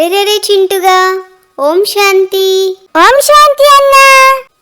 అరే రే రే చింటుగా. ఓం శాంతి. ఓం శాంతి అన్నా.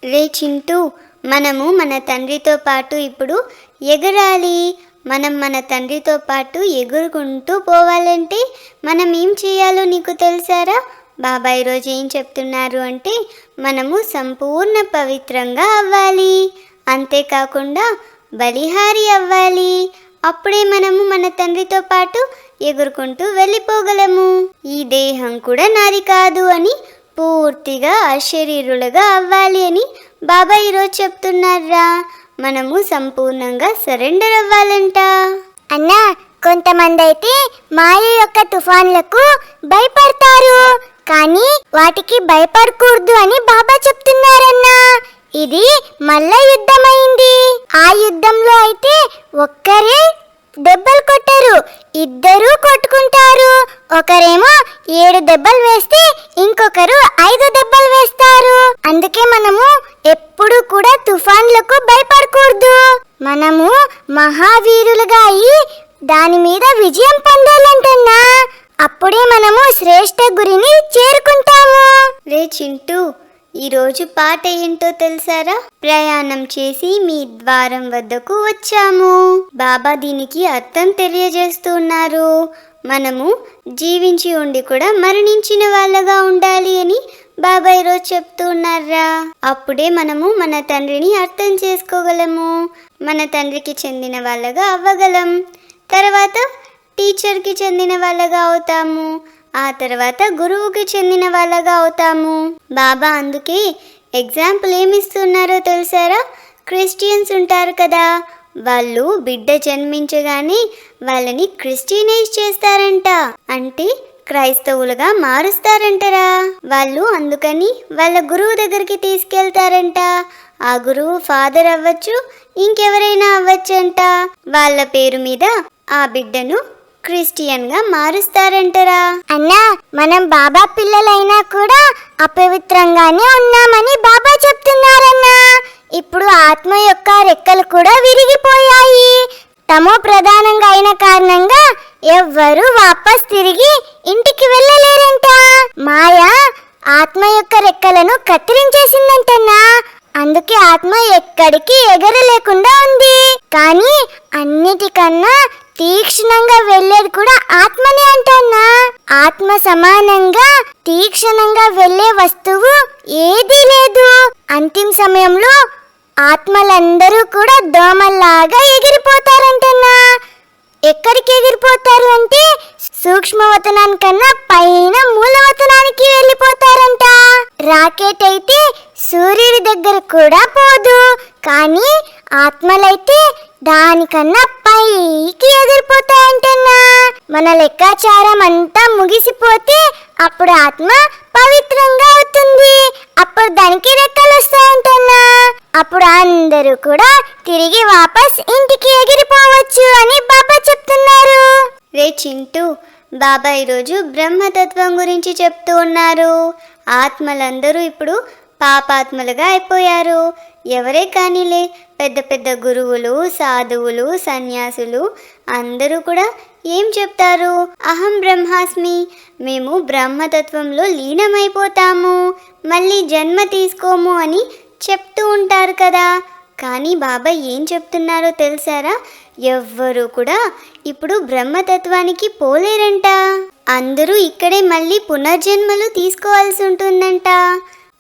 రే చింటూ మనము మన తండ్రితో పాటు ఇప్పుడు ఎగరాలి. మనం మన తండ్రితో పాటు ఎగురుకుంటూ పోవాలంటే మనం ఏం చేయాలో నీకు తెలుసారా? బాబా ఈరోజు ఏం చెప్తున్నారు అంటే మనము సంపూర్ణ పవిత్రంగా అవ్వాలి. అంతేకాకుండా బలిహారి అవ్వాలి. అప్పుడే మనము మన తండ్రితో పాటు ఎగురుకుంటూ వెళ్ళిపోగలము. ఈ దేహం కూడా నాది కాదు అని పూర్తిగా అశరీరులుగా అవ్వాలి అని బాబా ఈరోజు చెప్తున్నారా? మనము సంపూర్ణంగా సరెండర్ అవ్వాలంట. అన్నా కొంతమంది అయితే మాయ యొక్క తుఫాన్లకు భయపడతారు. కానీ వాటికి భయపడకూడదు అని బాబా చెప్తున్నారన్నా. ఇది మల్ల యుద్ధమైంది. ఆ యుద్ధంలో అయితే ఒక్కరే దెబ్బలు కొట్టారు. ఇద్దరు కొట్టుకుంటారు. ఒకరేమో ఏడు దెబ్బలు వేస్తే ఇంకొకరు ఐదు దెబ్బలు వేస్తారు. అందుకే మనము ఎప్పుడు కూడా తుఫాన్లకు భయపడకూడదు. మనము మహావీరులుగా అయి దాని మీద విజయం పొందాలంటున్నా అప్పుడే మనము శ్రేష్ఠ గురిని చేరుకుంటాము. రే చింటూ ఈరోజు పాట ఏంటో తెలుసారా? ప్రయాణం చేసి మీ ద్వారం వద్దకు వచ్చాము. బాబా దీనికి అర్థం తెలియజేస్తున్నారు మనము జీవించి ఉండి కూడా మరణించిన వాళ్ళగా ఉండాలి అని బాబా ఈరోజు చెప్తున్నారా అప్పుడే మనము మన తండ్రిని అర్థం చేసుకోగలము. మన తండ్రికి చెందిన వాళ్ళగా అవ్వగలం. తర్వాత టీచర్కి చెందిన వాళ్ళగా అవుతాము. ఆ తర్వాత గురువుకి చెందిన వాళ్ళగా అవుతాము. బాబా అందుకే ఎగ్జాంపుల్ ఏమిస్తున్నారో తెలుసారా? క్రిస్టియన్స్ ఉంటారు కదా. వాళ్ళు బిడ్డ జన్మించగానే వాళ్ళని క్రిస్టియనైజ్ చేస్తారంట. అంటే క్రైస్తవులుగా మారుస్తారంటరా. వాళ్ళు అందుకని వాళ్ళ గురువు దగ్గరికి తీసుకెళ్తారంట. ఆ గురువు ఫాదర్ అవ్వచ్చు ఇంకెవరైనా అవ్వచ్చంట. వాళ్ళ పేరు మీద ఆ బిడ్డను క్రిస్టియన్గా మారుస్తారంటరా? అన్నా మనం బాబా పిల్లలైనా కూడా అపవిత్రంగానే ఉన్నామని బాబా చెప్తున్నారన్నా. ఇప్పుడు ఆత్మ యొక్క రెక్కలు కూడా విరిగిపోయాయి. తమో ప్రధానంగా అయిన కారణంగా ఎవ్వరు వాపస్ తిరిగి ఇంటికి వెళ్ళలేరంట. మాయ ఆత్మ యొక్క రెక్కలను కత్తిరించేసిందంటన్నా. అందుకే ఆత్మ ఎక్కడికి ఎగరలేకుండా ఉంది. కానీ అన్నిటికన్నా తీక్షణంగా వెళ్ళేది కూడా ఆత్మనే అంటన్నా. ఆత్మ సమానంగా తీక్షణంగా వెళ్ళే వస్తువు ఏదీ లేదు. అంతిమ సమయంలో ఆత్మలందరూ కూడా దోమల్లాగా ఎగిరిపోతారంటన్నా. ఎక్కడికి ఎగిరిపోతారు అంటే సూక్ష్మవతనానికన్నా పైన మూలవతనానికి వెళ్ళిపోతారంట. రాకెట్ అయితే సూర్యుడి దగ్గర కూడా పోదు. కానీ ఆత్మలైతే దానికన్నా పైకి ఎగిరిపోతాయంటన్నా. మన లెక్కాచారం అంతా ముగిసిపోతే అప్పుడు ఆత్మ పవిత్రంగా అవుతుంది. అప్పుడు దానికి రెక్కలు వస్తాయంటన్నా అప్పుడు అందరూ కూడా తిరిగి వాపస్ ఇంటికి ఎగిరిపోవచ్చు అని బాబా చెప్తున్నారు. రే చింటూ బాబా ఈరోజు బ్రహ్మతత్వం గురించి చెప్తూ ఉన్నారు. ఆత్మలందరూ ఇప్పుడు పాపాత్మలుగా అయిపోయారు. ఎవరే కానీలే పెద్ద పెద్ద గురువులు సాధువులు సన్యాసులు అందరూ కూడా ఏం చెప్తారు? అహం బ్రహ్మాస్మి మేము బ్రహ్మతత్వంలో లీనమైపోతాము. మళ్ళీ జన్మ తీసుకోము అని చెప్తూ ఉంటారు కదా. కానీ బాబా ఏం చెప్తున్నారో తెలుసారా? ఎవ్వరూ కూడా ఇప్పుడు బ్రహ్మతత్వానికి పోలేరంట. అందరూ ఇక్కడే మళ్ళీ పునర్జన్మలు తీసుకోవాల్సి ఉంటుందంట.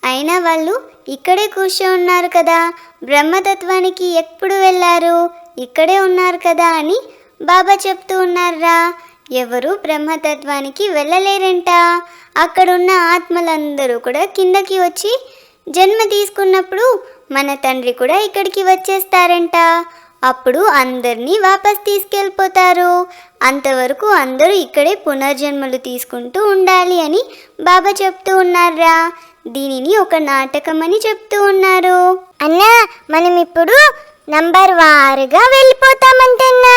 అయినా వాళ్ళు ఇక్కడే కూర్చో ఉన్నారు కదా. బ్రహ్మతత్వానికి ఎప్పుడు వెళ్ళారు? ఇక్కడే ఉన్నారు కదా అని బాబా చెప్తూ ఉన్నారా? ఎవరు బ్రహ్మతత్వానికి వెళ్ళలేరంట. అక్కడున్న ఆత్మలందరూ కూడా కిందకి వచ్చి జన్మ తీసుకున్నప్పుడు మన తండ్రి కూడా ఇక్కడికి వచ్చేస్తారంట. అప్పుడు అందరినీ వాపస్ తీసుకెళ్ళిపోతారు. అంతవరకు అందరూ ఇక్కడే పునర్జన్మలు తీసుకుంటూ ఉండాలి అని బాబా చెప్తూ ఉన్నారా దీనిని ఒక నాటకం అని చెప్తూ ఉన్నారు. అన్నా మనం ఇప్పుడు నంబర్ వారుగా వెళ్ళిపోతామంటన్నా.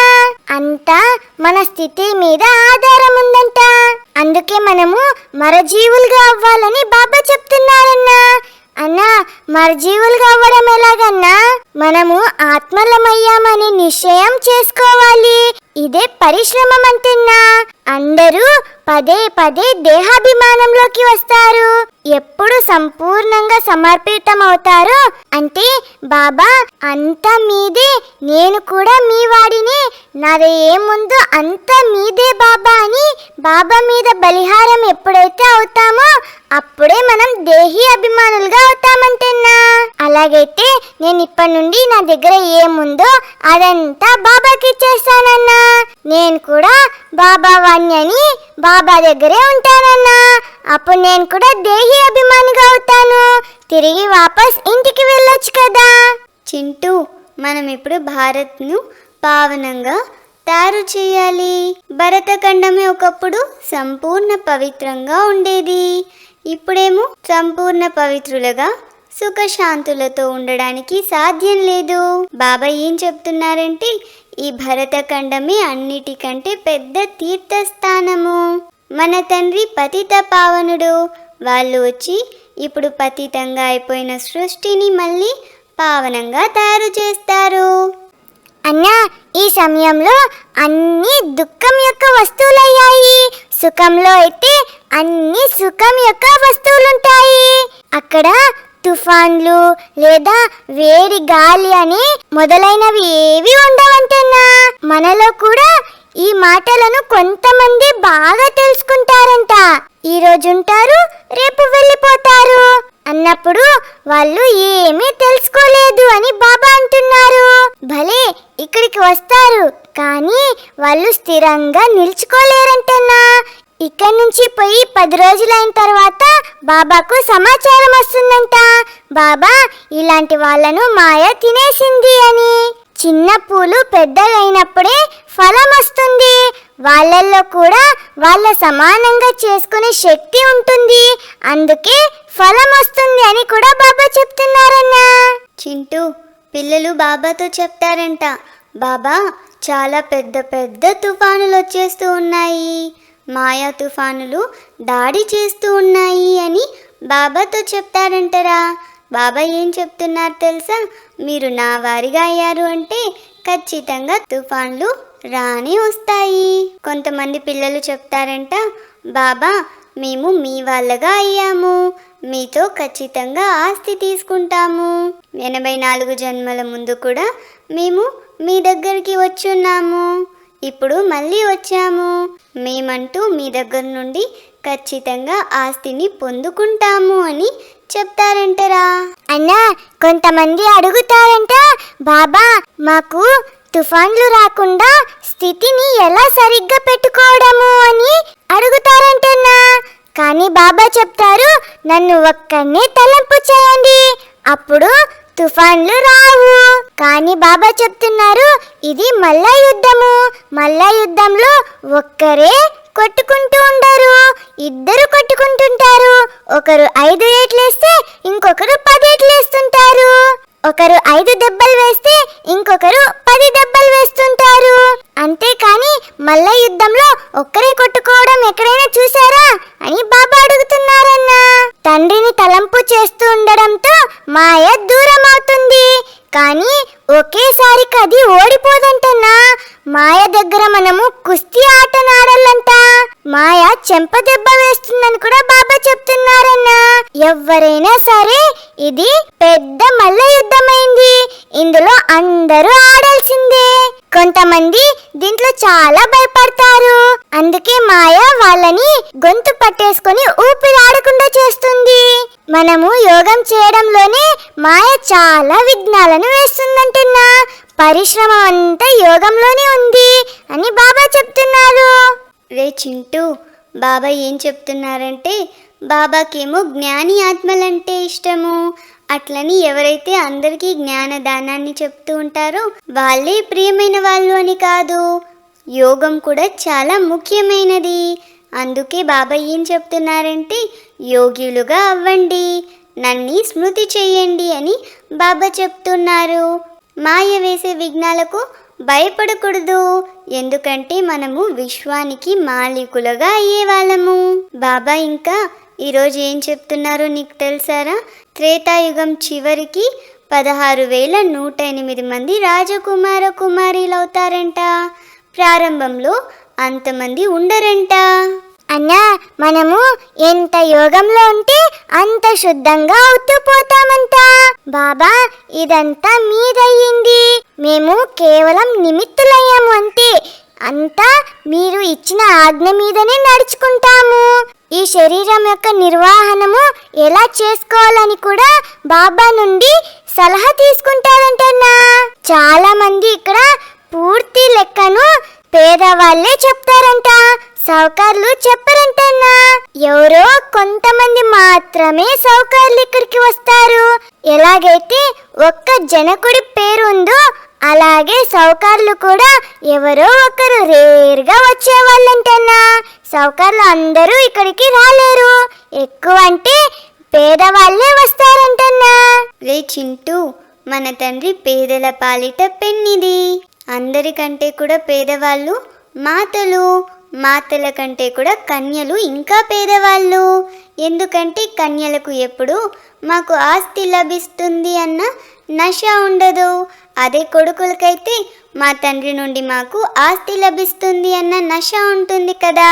అంతా మన స్థితి మీద ఆధారం ఉందంట. అందుకే మనము మరజీవులుగా అవ్వాలని బాబా చెప్తున్నారన్నా. అన్నా మరజీవులు కావడం ఎలాగన్నా మనము ఆత్మలమయ్యామని నిశ్చయం చేసుకోవాలి. ఇదే పరిశ్రమం అంటున్నా అందరూ పదే పదే దేహాభిమానంలోకి వస్తారు. ఎప్పుడు సంపూర్ణంగా సమర్పితం అవుతారో అంటే బాబా అంత మీదే నేను కూడా మీ వాడిని నాది ఏముందో అంత మీదే బాబా అని బాబా మీద బలిహారం ఎప్పుడైతే అవుతామో అప్పుడే మనం దేహి అభిమానులుగా అవుతామంటున్నా. అలాగైతే నేను ఇప్పటి నుండి నా దగ్గర ఏముందో అదంతా బాబాకి ఇచ్చేస్తానన్నా. నేను కూడా బాబా వాణ్ణి అని బాబా దగ్గరే ఉంటానన్నా. అప్పుడు నేను కూడా దేహి అభిమానిగా అవుతాను. తిరిగి వాపస్ ఇంటికి వెళ్ళొచ్చు కదా. చింటూ మనం ఇప్పుడు భారత్ను పావనంగా తయారు చేయాలి. భరతఖండమే ఒకప్పుడు సంపూర్ణ పవిత్రంగా ఉండేది. ఇప్పుడేమో సంపూర్ణ పవిత్రులుగా సుఖశాంతులతో ఉండడానికి సాధ్యం లేదు. బాబా ఏం చెప్తున్నారంటే ఈ భరతఖండమే అన్నిటికంటే పెద్ద తీర్థస్థానము. మన తండ్రి పతిత పావనుడు. వాళ్ళు వచ్చి ఇప్పుడు పతితంగా అయిపోయిన సృష్టిని మళ్ళీ పావనంగా తయారు చేస్తారు. అన్నా ఈ సమయంలో అన్ని దుఃఖం యొక్క వస్తువులయ్యాయి. సుఖంలో అయితే అన్ని సుఖం యొక్క వస్తువులుంటాయి. అక్కడ తుఫాన్లు లేదా వేడి గాలి అని మొదలైనవి ఏవి ఉండవంటన్నా మనలో కూడా ఈ మాటలను కొంతమంది బాగా తెలుసుకుంటారంట. ఈ రోజు ఉంటారు రేపు వెళ్ళిపోతారు అన్నప్పుడు వాళ్ళు ఏమీ తెలుసుకోలేదు అని బాబా అంటున్నారు. భలే ఇక్కడికి వస్తారు. కానీ వాళ్ళు స్థిరంగా నిల్చుకోలేరంటన్నా ఇక్కడి నుంచి పోయి పది రోజులైన తర్వాత బాబాకు సమాచారం వస్తుందంట. బాబా ఇలాంటి వాళ్ళను మాయ తినేసింది అని. చిన్న పూలు పెద్దగైనప్పుడే ఫలం వస్తుంది. వాళ్ళల్లో కూడా వాళ్ళ సమానంగా చేసుకునే శక్తి ఉంటుంది. అందుకే ఫలం వస్తుంది అని కూడా బాబా చెప్తున్నారన్నా. చింటూ పిల్లలు బాబాతో చెప్తారంట. బాబా చాలా పెద్ద పెద్ద తుఫానులు వచ్చేస్తూ ఉన్నాయి. మాయా తుఫానులు దాడి చేస్తూ ఉన్నాయి అని బాబాతో చెప్తారంటరా. బాబా ఏం చెప్తున్నారు తెలుసా? మీరు నా వారిగా అయ్యారు అంటే ఖచ్చితంగా తుఫాన్లు రాని వస్తాయి. కొంతమంది పిల్లలు చెప్తారంట బాబా మేము మీ వాళ్ళగా అయ్యాము. మీతో ఖచ్చితంగా ఆస్తి తీసుకుంటాము. ఎనభై నాలుగు జన్మల ముందు కూడా మేము మీ దగ్గరికి వచ్చున్నాము. ఇప్పుడు మళ్ళీ వచ్చాము. మేమంటూ మీ దగ్గర నుండి ఖచ్చితంగా ఆస్తిని పొందుకుంటాము అని చెప్తారంటరా. అన్నా కొంతమంది అడుగుతారంట బాబా మాకు తుఫాన్లు రాకుండా స్థితిని ఎలా సరిగ్గా పెట్టుకోవడము అని అడుగుతారంటన్నా. కానీ బాబా చెప్తారు నన్ను ఒక్కనే తలంపు చేయండి. అప్పుడు తుఫాన్లు రావు. కానీ బాబా చెప్తున్నారు ఇది మల్ల యుద్ధము. మల్ల యుద్ధంలో ఒక్కరే కొట్టుకుంటూ ఉండరు. ఇద్దరు కొట్టుకుంటుంటారు. ఒకరు ఐదు ఏట్లేస్తే ఇంకొకరు పది రేట్లేస్తుంటారు ఒకరు ఐదు దెబ్బలు వేస్తే ఇంకొకరు పది దెబ్బలు వేస్తుంటారు. అంతేకాని మల్ల యుద్ధంలో ఒక్కరే కొట్టుకోవడం ఎక్కడైనా చూసారా అని బాబా అడుగుతున్నారన్నా తండ్రిని తలంపు చేస్తూ ఉండడంతో మాయ దూరం అవుతుంది కానీ ఒకేసారికి అది ఓడిపోదంటన్నా. మాయ దగ్గర మనము కుస్తీ ఆట ఆడాలంట మాయ చెంప దెబ్బ వేస్తుందని కూడా బాబా చెప్తున్నారన్నా. ఎవరైనా సరే ఇది పెద్ద మల్ల యుద్ధమైంది. ఇందులో అందరూ ఆడాల్సిందే. కొంతమంది దీంట్లో చాలా భయపడతారు. అందుకే మాయ వాళ్ళని గొంతు పట్టేసుకొని ఊపిరాడకుండా చేస్తుంది. మనము యోగం చేయడంలోనే మాయ చాలా విఘ్నాలను వేస్తుందంటున్నా. పరిశ్రమ అంతా యోగంలోనే ఉంది అని బాబా చెప్తున్నారు. రే చింటూ బాబా ఏం చెప్తున్నారంటే బాబాకేమో జ్ఞాని ఆత్మలంటే ఇష్టము. అట్లని ఎవరైతే అందరికీ జ్ఞానదానాన్ని చెప్తూ ఉంటారో వాళ్ళే ప్రియమైన వాళ్ళు అని కాదు. యోగం కూడా చాలా ముఖ్యమైనది. అందుకే బాబా ఏం చెప్తున్నారంటే యోగ్యులుగా అవ్వండి. నన్ని స్మృతి చేయండి అని బాబా చెప్తున్నారు. మాయ వేసే విఘ్నాలకు భయపడకూడదు. ఎందుకంటే మనము విశ్వానికి మాలికులుగా అయ్యేవాళ్ళము. బాబా ఇంకా ఈరోజు ఏం చెప్తున్నారో నీకు తెలుసారా? త్రేతాయుగం చివరికి పదహారు వేల నూట ఎనిమిది మంది రాజకుమార కుమారీలు అవుతారంట ప్రారంభంలో అంతమంది ఉండరంట. అన్నా మనము ఎంత యోగంలో ఉంటే అంత శుద్ధంగా అవుతూ పోతామంట. బాబా ఇదంతా మీదయ్యింది. మేము కేవలం నిమిత్తులయ్యాము అంతే. అంతా మీరు ఇచ్చిన ఆజ్ఞ మీదనే నడుచుకుంటాము. ఈ శరీరం యొక్క నిర్వహణము ఎలా చేసుకోవాలని కూడా బాబా నుండి సలహా తీసుకుంటారంటన్నా చాలా మంది ఇక్కడ పూర్తి లెక్కను పేదవాళ్ళే చెప్తారంట. సౌకర్లు చెప్పరంటన్నా. ఎవరో కొంతమంది మాత్రమే సౌకర్లు ఇక్కడికి వస్తారు. ఎలాగైతే ఒక్క జనకుడి పేరు ఉందో అలాగే సౌకర్లు కూడా ఎవరో ఒకరు రేర్గా వచ్చేవాళ్ళంటన్నా. సౌకర్లు అందరూ ఇక్కడికి రాలేరు. ఎక్కువ అంటే పేదవాళ్ళే వస్తారంటన్నా. రే చింటూ మన తండ్రి పేదల పాలిట పెన్నిది. అందరికంటే కూడా పేదవాళ్ళు మాతలు. మాతల కంటే కూడా కన్యలు ఇంకా పేదవాళ్ళు. ఎందుకంటే కన్యలకు ఎప్పుడు మాకు ఆస్తి లభిస్తుంది అన్న నశ ఉండదు. అదే కొడుకులకైతే మా తండ్రి నుండి మాకు ఆస్తి లభిస్తుంది అన్న నశ ఉంటుంది కదా.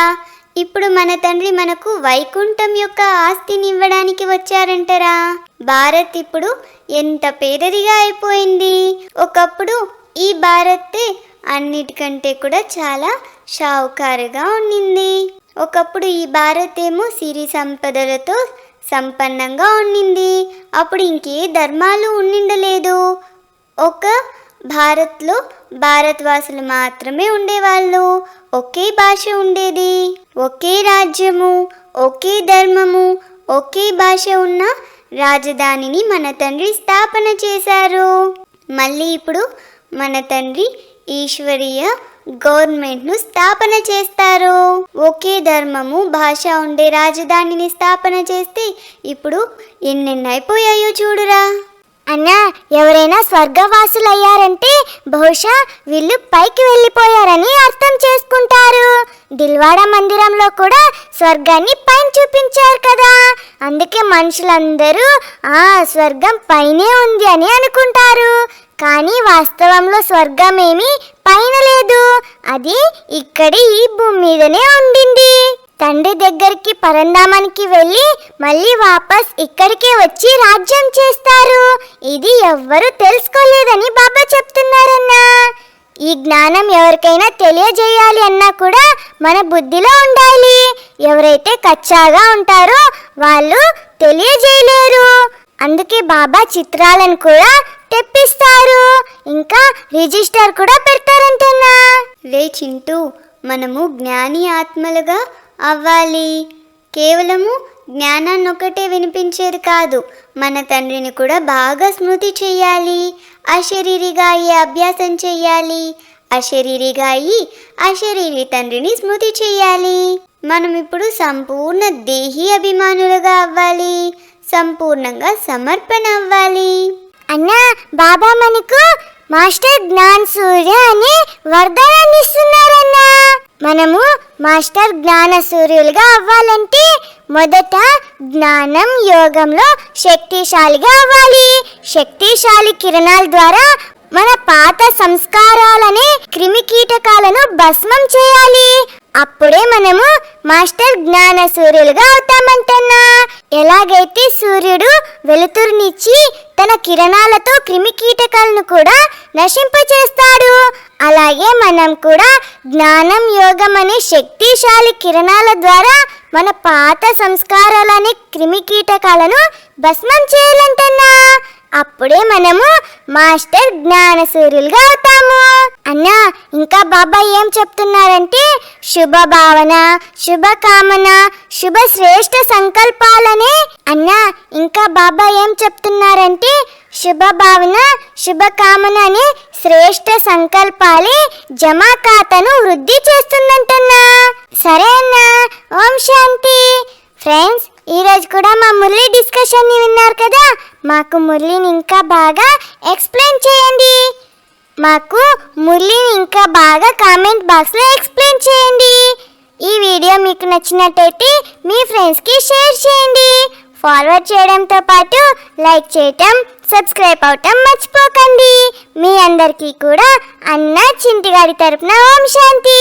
ఇప్పుడు మన తండ్రి మనకు వైకుంఠం యొక్క ఆస్తిని ఇవ్వడానికి వచ్చారంటరా? భారత్ ఇప్పుడు ఎంత పేదదిగా అయిపోయింది. ఒకప్పుడు ఈ భారత్ అన్నిటికంటే కూడా చాలా షావుకారుగా ఉండింది. ఒకప్పుడు ఈ భారత్ ఏమో సిరి సంపదలతో సంపన్నంగా ఉండింది. అప్పుడు ఇంకే ధర్మాలు ఉండిండలేదు. ఒక భారత్లో భారత్వాసులు మాత్రమే ఉండేవాళ్ళు. ఒకే భాష ఉండేది. ఒకే రాజ్యము ఒకే ధర్మము ఒకే భాష ఉన్న రాజధానిని మన తండ్రి స్థాపన చేశారు. మళ్ళీ ఇప్పుడు మన తండ్రి ఈశ్వరీయ గవర్నమెంట్ను స్థాపన చేస్తారు. ఒకే ధర్మము భాష ఉండే రాజధానిని స్థాపన చేస్తే ఇప్పుడు ఎన్నెన్నైపోయాయో చూడురా. అన్నా ఎవరైనా స్వర్గవాసులయ్యారంటే బహుశా వీళ్ళు పైకి వెళ్ళిపోయారని అర్థం చేసుకుంటారు. దిల్వాడ మందిరంలో కూడా స్వర్గాన్ని పైన చూపించారు కదా. అందుకే మనుషులందరూ ఆ స్వర్గం పైనే ఉంది అని అనుకుంటారు. కానీ వాస్తవంలో స్వర్గం ఏమీ పైన లేదు. అది ఇక్కడి ఈ భూమి మీదనే ఉండింది. తండ్రి దగ్గరికి పరంధామానికి వెళ్ళి మళ్ళీ వాపస్ ఇక్కడికే వచ్చి రాజ్యం చేస్తారు. ఇది ఎవ్వరూ తెలుసుకోలేదని బాబా చెప్తున్నారన్నా. ఈ జ్ఞానం ఎవరికైనా తెలియజేయాలి అన్నా కూడా మన బుద్ధిలో ఉండాలి. ఎవరైతే కచ్చాగా ఉంటారో వాళ్ళు తెలియజేయలేరు. అందుకే బాబా చిత్రాలను కూడా తెప్పిస్తారు. ఇంకా రిజిస్టర్ కూడా పెడతారంటన్నా. రే చింటూ మనము జ్ఞాని ఆత్మలుగా అవ్వాలి. కేవలము జ్ఞానాన్ని ఒకటే వినిపించేది కాదు మన తండ్రిని కూడా బాగా స్మృతి చేయాలి. అశరీరిగా అయ్యి అభ్యాసం చేయాలి. అశరీరిగా అయ్యి అశరీరి తండ్రిని స్మృతి చేయాలి. మనం ఇప్పుడు సంపూర్ణ దేహి అభిమానులుగా అవ్వాలి. సంపూర్ణంగా సమర్పణ అవ్వాలి. అన్నా బాబా మనకు మాస్టర్ జ్ఞాన్ సూర్య అని వరదానాన్ని ఇస్తున్నారన్నా. మనము మాస్టర్ జ్ఞాన సూర్యులుగా అవ్వాలంటే మొదట జ్ఞానం యోగంలో శక్తిశాలిగా అవ్వాలి. శక్తిశాలి కిరణాల ద్వారా మన పాత సంస్కారాలనే క్రిమి కీటకాలను భస్మం చేయాలి. అప్పుడే మనము మాస్టర్ జ్ఞాన సూర్యులుగా అవుతామంటన్నా. ఎలాగైతే సూర్యుడు వెలుతురునిచ్చి తన కిరణాలతో క్రిమి కీటకాలను కూడా నశింపచేస్తాడు అలాగే మనం కూడా జ్ఞానం యోగం అనే శక్తిశాలి కిరణాల ద్వారా మన పాత సంస్కారాలని క్రిమి కీటకాలను భస్మం చేయాలంటన్నా. అప్పుడే మనము మాస్టర్ జ్ఞానసూర్యులుగా అవుతాము అన్నా ఇంకా బాబా ఏం చెప్తున్నారంటే శుభ భావన శుభకామన శుభ శ్రేష్ఠ సంకల్పాలనే. అన్నా ఇంకా బాబా ఏం చెప్తున్నారంటే శుభ భావన శుభకామన అనే శ్రేష్ఠ సంకల్పాలే జమా ఖాతాను వృద్ధి చేస్తుందంటన్నా. సరే అన్నా ఓం శాంతి. ఫ్రెండ్స్ ఈరోజు కూడా మా మురళి డిస్కషన్ని విన్నారు కదా? మాకు మురళిని ఇంకా బాగా ఎక్స్ప్లెయిన్ చేయండి. మాకు మురళిని ఇంకా బాగా కామెంట్ బాక్స్లో ఎక్స్ప్లెయిన్ చేయండి. ఈ వీడియో మీకు నచ్చినట్టయితే మీ ఫ్రెండ్స్కి షేర్ చేయండి. ఫార్వర్డ్ చేయడంతో పాటు లైక్ చేయటం సబ్స్క్రైబ్ అవటం మర్చిపోకండి. మీ అందరికీ కూడా అన్న చింటిగాడి తరపున ఓం శాంతి.